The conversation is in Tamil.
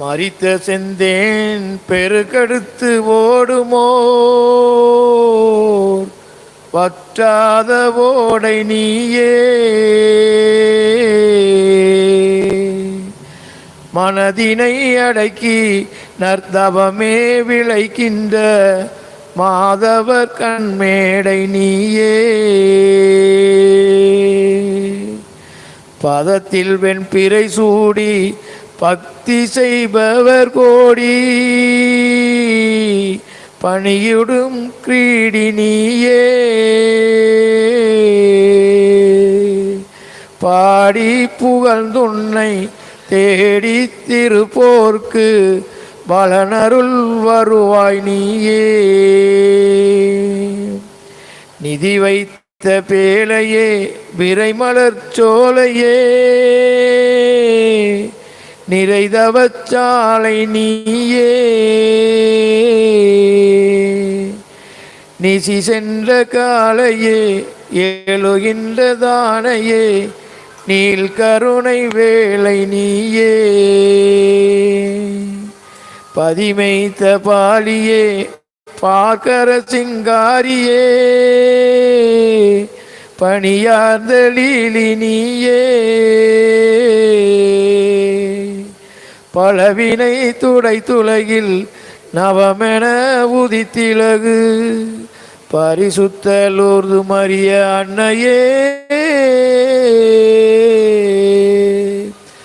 மறித்த செந்தேன் பெருகெடுத்து ஓடுமோ வற்றாத ஓடை நீயே. மனதினை அடக்கி நர்த்தவமே விளைக்கின்ற மாதவர் கண்மேடை நீயே. பதத்தில் வெண்பிறை சூடி பக்தி செய்பவர் கோடி. பணியுடும் கிரீடினியே பாடி புகழ்ந்துன்னை தேடி திருப்போர்க்கு பலனருள் வருவாய் நீயே. நிதி வைத்த பேழையே விரைமலர் சோலையே. நிறைதவச்சாலை நீயே. நிசி சென்ற காலையே ஏழுகின்ற தானையே நீல் கருணை வேலை நீயே. பதிமைத்த பாலியே பாக்கர சிங்காரியே. பணியார்ந்த லீலி நீயே. பலவினை துடை துலகில் நவமென உதித்திலகு. பரிசுத்தலூர்து மரிய அன்னையே.